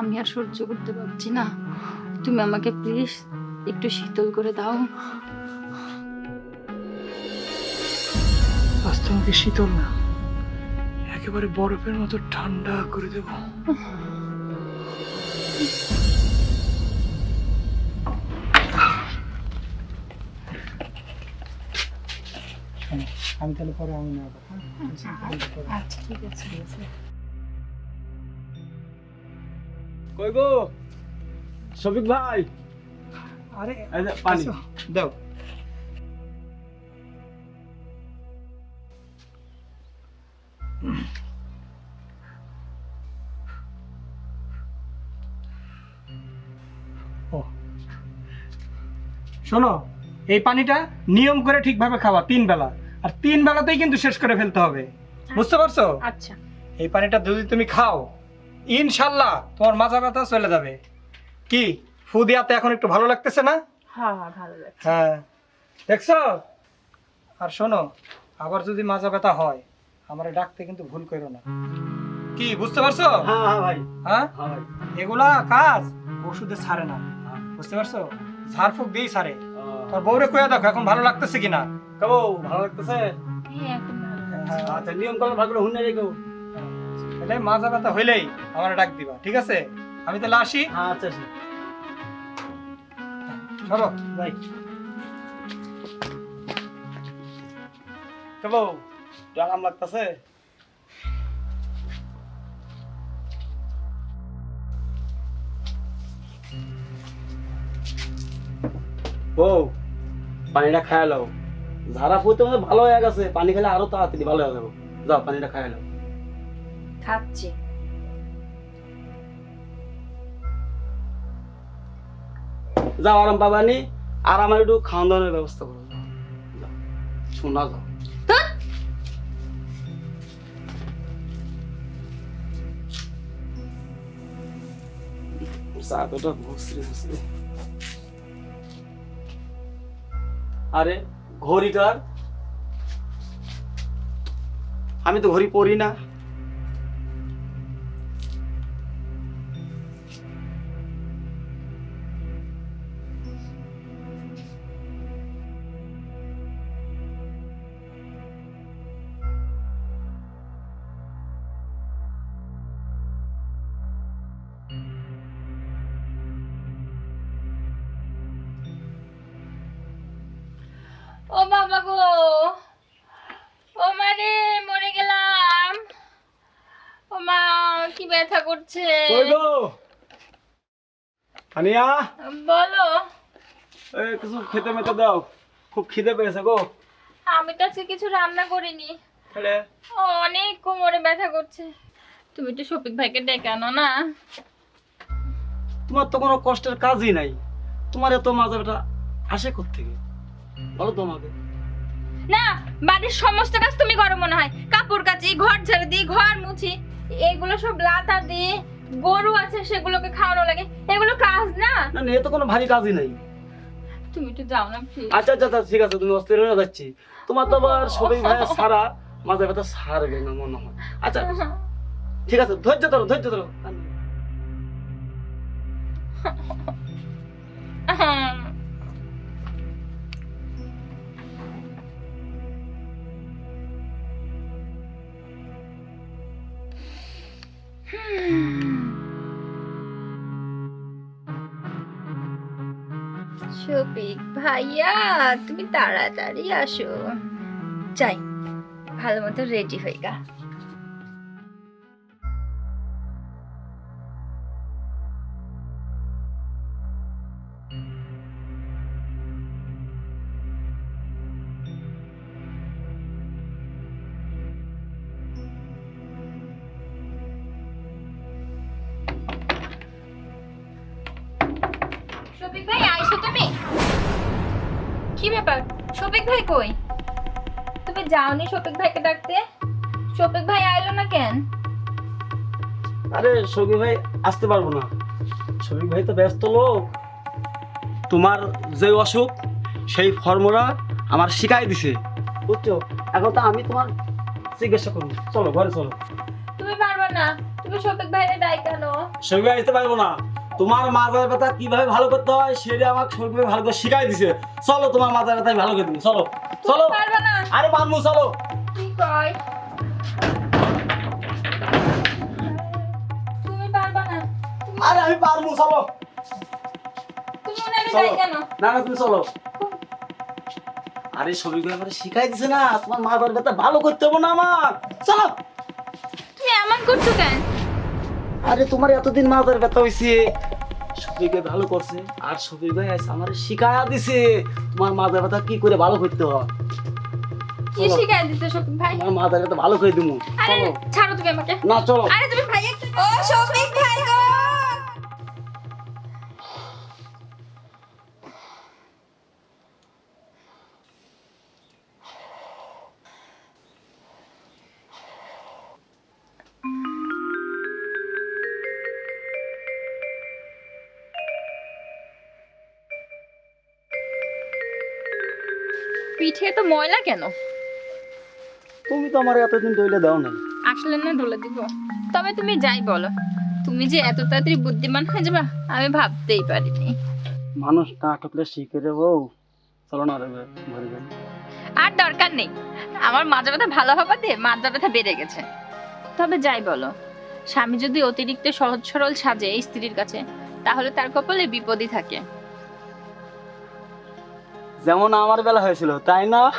আমি আর সহ্য করতে পারছি না। তুমি আমাকে প্লিজ একটু শীতল করে দাও। আজ তোমাকে শীতল না একেবারে বরফের মতো ঠান্ডা করে দেব। আমি তাহলে পরে আমি নেব হ্যাঁ? আচ্ছা ঠিক আছে ঠিক আছে। কই গো? শফিক ভাই। আরে পানি। দাও। ও। শোনো এই পানিটা নিয়ম করে ঠিকভাবে খাওয়া তিন বেলা। আর তিন বেলাতেই কিন্তু শেষ করে ফেলতে হবে। বুঝতে পারছ? আচ্ছা। এই পানিটা যদি তুমি খাও ইনশাল্লাহ তোমার মাজা ব্যথা চলে যাবে। কি? ফু দিয়াতে এখন একটু ভালো লাগতেছে না? হ্যাঁ হ্যাঁ ভালো লাগছে। হ্যাঁ। দেখছ? আর শোনো আবার যদি মাজা ব্যথা হয় আমার ডাকতে কিন্তু ভুল করো না। কি বুঝতে পারছ? হ্যাঁ হ্যাঁ ভাই। এগুলা কাজ ওষুধে ছাড়ে না। বুঝতে পারছ? ঝাড়ফুঁক দিয়েই ছাড়ে। তোর বউরে কয়ে দেখো এখন ভালো লাগতেছে কিনা? কেমন ভালো লাগতেছে? হ্যাঁ হ্যাঁ, আচ্ছা নিয়ম ভালো করে হুনে রেখো। এটাই মাজা ব্যথা হইলেই আমার ডাক দিবা ঠিক আছে? আমি তাহলে আসি। হ্যাঁ আচ্ছা আচ্ছা। ধরো যাই। একটু আরাম লাগতেছে? বউ পানিটা খায় লাও। ঝাড়া ফুতে ভালো হয়ে গেছে পানি খেলে আরও তাড়াতাড়ি ভালো হয়ে যাব। যাও পানিটা খায় লাও। খাচ্ছি যাও আরাম পাবানি আর আমার একটু দাওয়ানোর ব্যবস্থা করো। শোনা যাও। আরে ঘড়িটার? আমি তো ঘড়ি পরি না। ও বাবা গো। ও মানে মরে গেলাম। ও মা কি ব্যথা করছে? কই গো? আনিয়া বলো। কিছু খেতে মেতে দাও। খুব খিদে পেয়েছে গো। আমি তো আজকে কিছু রান্না করিনি। তাহলে অনেক কোমরে ব্যথা করছে। তুমি একটু শফিক ভাইকে ডেকে আনো না। তোমার তো কোনো কষ্টের কাজই নাই। তোমার এত মাজা ব্যথা আসে থেকে বলো তোমাকে না বাড়ির সমস্ত কাজ তুমি করো মনে হয়। কাপড় কাচি ঘর ঝাড়ু দিই ঘর মুছি এগুলো সব লাতা দিয়ে গরু আছে সেগুলোকে খাওয়ানো লাগে। এগুলো কাজ না? না এ তো কোনো ভারী কাজই নাই। তুমি একটু যাও না প্লিজ আচ্ছা আচ্ছা আচ্ছা, ঠিক আছে তুমি অস্থির হয়ে যাচ্ছি। তোমার তো আবার সবাই ভাইয়া সারা মাজা ব্যথা সারবে না মনে হয়। আচ্ছা ঠিক আছে ধৈর্য ধরো ধৈর্য ধরো। শফিক ভাইয়া তুমি তাড়াতাড়ি আসো। যাই ভালো মতো রেডি হয়ে গা। শফিক ভাই আইছো তুমি। কি ব্যাপার? শফিক ভাই কই? তুমি যাওনি শফিক ভাইকে ডাকতে? শফিক ভাই আইলো না কেন? আরে সবি ভাই আসতে পারব না। সবি ভাই তো ব্যস্ত লোক। তোমার যে অসুখ সেই ফর্মুলা আমার শিখাই দিছে। বুঝছ? এখন তো আমি তোমার জিজ্ঞাসা করব। চলো ঘরে চলো। তুমি পারবে না। তুমি শফিক ভাইয়ের ডাই কেন শফিক ভাই আসতে পারব না। তোমার মাজার ব্যথা কীভাবে ভালো করতে হয় সেটা আমাকে শফিক ভালো করে শিখাই দিছে। চলো তোমার মাজার ব্যথা ভালো করে দিবি। চলো চলো। আরে মানবো চলো। আরে আমি পারব চলো। না না তুমি আরে শিখাই দিছে না। তোমার মাজার ব্যথা ভালো করতে হবে না আমার। চলো। তুমি এমন করছ কেন? আরে তোমার এতদিন ব্যথা হয়েছে শফিক ভালো করছে। আর সফিক ভাই আজ আমার শিখায়া দিছে তোমার মাথা ব্যথা কি করে ভালো করতে হয়? কি শিখায়া দিতে সফিক ভাই? আমার মাথা ব্যথা ভালো করে দিমু। আরে চলো। ছাড়ো তুমি আমাকে। না চলো। আরে তুমি ভাই ও সফিক ভাই গো! পিঠে তো ময়লা কেন? তুমি তো আমার এতদিন দইলে দাও না আসলে না ডলে দিব। তবে তুমি যাই বলো তুমি যে এত তাড়াতাড়ি বুদ্ধিমান হয়ে যাবে আমি ভাবতেই পারিনি। মানুষ না ঠকলে শিখে রে বউ চলো না রে আর দরকার নেই আমার মাজা ব্যথা ভালো দিয়ে মাজা ব্যথা বেড়ে গেছে। তবে যাই বলো স্বামী যদি অতিরিক্ত সহজ সরল সাজে স্ত্রীর কাছে তাহলে তার কপালে বিপদই থাকে। যেমন আমার বেলা হয়েছিল তাই না?